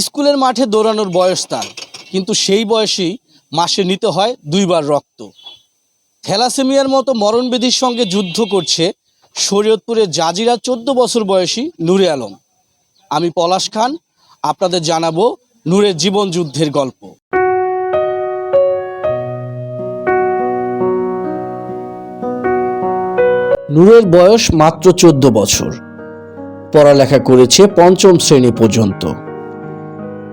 স্কুলের মাঠে দৌড়ানোর বয়স তার, কিন্তু সেই বয়সেই মাসে নিতে হয় দুইবার রক্ত। থ্যালাসেমিয়ার মতো মরণবেদির সঙ্গে যুদ্ধ করছে শরীয়তপুরের জাজিরা চোদ্দ বছর বয়সী নূরে আলম। আমি পলাশ খান, আপনাদের জানাব নূরের জীবন যুদ্ধের গল্প। নূরের বয়স মাত্র চোদ্দ বছর। পড়ালেখা করেছে পঞ্চম শ্রেণি পর্যন্ত।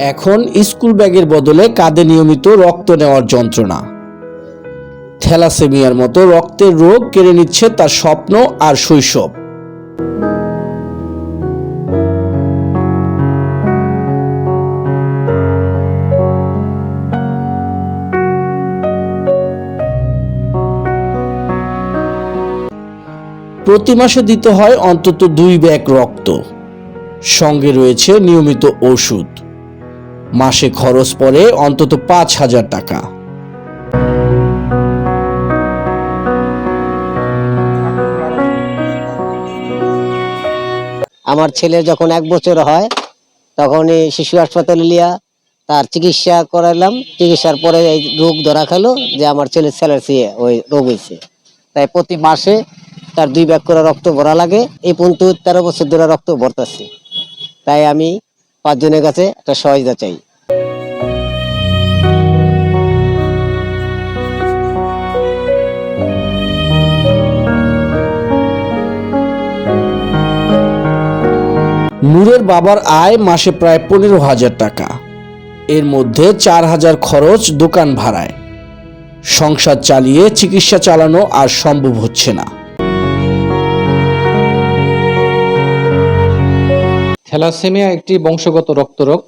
এখন স্কুল ব্যাগের বদলে কাঁধে নিয়মিত রক্ত নেওয়ার যন্ত্রণা। থ্যালাসেমিয়ার মতো রক্তের রোগ কেড়ে নিচ্ছে তার স্বপ্ন আর শৈশব। প্রতি মাসে দিতে হয় অন্তত দুই ব্যাগ রক্ত। সঙ্গে রয়েছে নিয়মিত ওষুধ। মাসে খরচ পড়ে অন্তত পাঁচ হাজার টাকা। আমার ছেলে যখন এক বছর হয় তখনই শিশু হাসপাতালে লিয়া তার চিকিৎসা করালাম। চিকিৎসার পরে এই রোগ ধরা খেলো যে আমার ছেলে স্যালার্সিয়া ওই রোগ হয়েছে। তাই প্রতি মাসে তার দুই ব্যাগ করে রক্ত ভরা লাগে। এই পর্যন্ত তেরো বছর ধরে রক্ত ভরতেছে। তাই আমি পাঁচজনের কাছে একটা সহায়তা চাই। নূরের বাবার আয় মাসে প্রায় পনেরো হাজার টাকা। এর মধ্যে চার হাজার খরচ দোকান ভাড়ায়। সংসার চালিয়ে চিকিৎসা চালানো আর সম্ভব হচ্ছে না। থ্যালাসেমিয়া একটি বংশগত রক্তরোগ।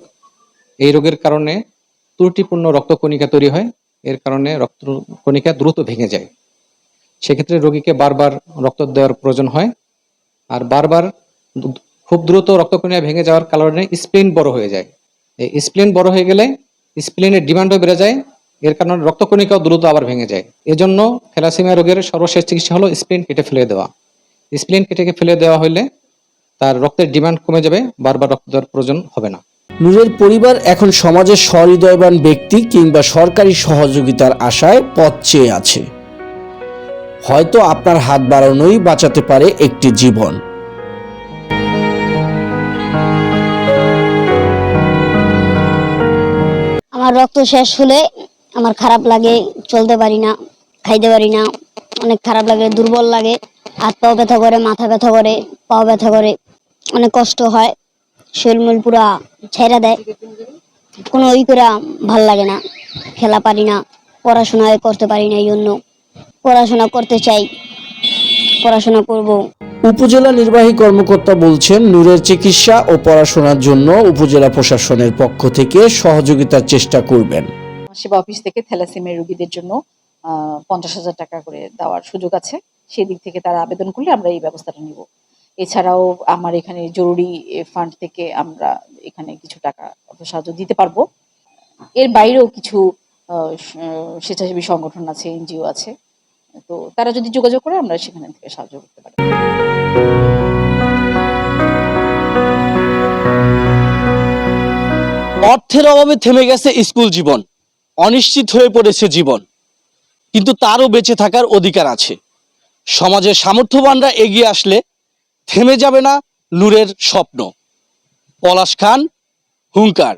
এই রোগের কারণে ত্রুটিপূর্ণ রক্তকণিকা তৈরি হয়। এর কারণে রক্তকণিকা দ্রুত ভেঙে যায়। সেক্ষেত্রে রোগীকে বারবার রক্ত দেওয়ার প্রয়োজন হয়। আর বারবার খুব দ্রুত রক্তকণিকা ভেঙে যাওয়ার কারণে স্প্লিন বড় হয়ে যায়। এই স্প্লিন বড় হয়ে গেলে স্প্লিনের ডিমান্ডও বেড়ে যায়। এর কারণে রক্তকণিকাও দ্রুত আবার ভেঙে যায়। এজন্য থ্যালাসেমিয়া রোগের সর্বশেষ চিকিৎসা হলো স্প্লিন কেটে ফেলে দেওয়া। স্প্লিন কেটে ফেলে দেওয়া হলে তার রক্তের ডিমান্ড কমে যাবে বারবার রক্ত দেওয়ার প্রয়োজন হবে না। নূরের পরিবার এখন সমাজের সহৃদয়বান ব্যক্তি কিংবা সরকারি সহযোগিতার আশায় পথ চেয়ে আছে। হয়তো আপনার হাত বাড়ানোই বাঁচাতে পারে একটি জীবন। আমার রক্ত শেষ হলে আমার খারাপ লাগে চলতে পারি না খাইতে পারি না অনেক খারাপ লাগে দুর্বল লাগে হাত পাও ব্যথা করে মাথা ব্যথা করে পাও ব্যথা করে। অনেক কষ্ট হয়। শরীর পুরা ছেড়া দেয়। কোনো ওই করে ভালো লাগে না। খেলা পারি না। পড়াশোনা করতে পারি না এই জন্য। পড়াশোনা করতে চাই। পড়াশোনা করব। উপজেলা নির্বাহী কর্মকর্তা বলছেন নূরের চিকিৎসা ও পড়াশোনার জন্য উপজেলা প্রশাসনের পক্ষ থেকে সহযোগিতার চেষ্টা করবেন। সেবা অফিস থেকে থ্যালাসেমিয়া রোগীদের জন্য আহ, পঞ্চাশ হাজার টাকা করে দেওয়ার সুযোগ আছে। সেই দিক থেকে তারা আবেদন করলে আমরা এই ব্যবস্থাটা নিব। এছাড়াও আমার এখানে জরুরি ফান্ড থেকে আমরা এখানে কিছু টাকা সাহায্য দিতে পারব। এর বাইরেও কিছু স্বেচ্ছাসেবী সংগঠন আছে, এনজিও আছে। তো তারা যদি যোগাযোগ করে, আমরা সেখানে থেকে সাহায্য করতে পারি। অর্থের অভাবে থেমে গেছে স্কুল জীবন। অনিশ্চিত হয়ে পড়েছে জীবন। কিন্তু তারও বেঁচে থাকার অধিকার আছে। সমাজের সামর্থ্যবানরা এগিয়ে আসলে থেমে যাবে না নূরের স্বপ্ন। পলাশ খান হুঙ্কার।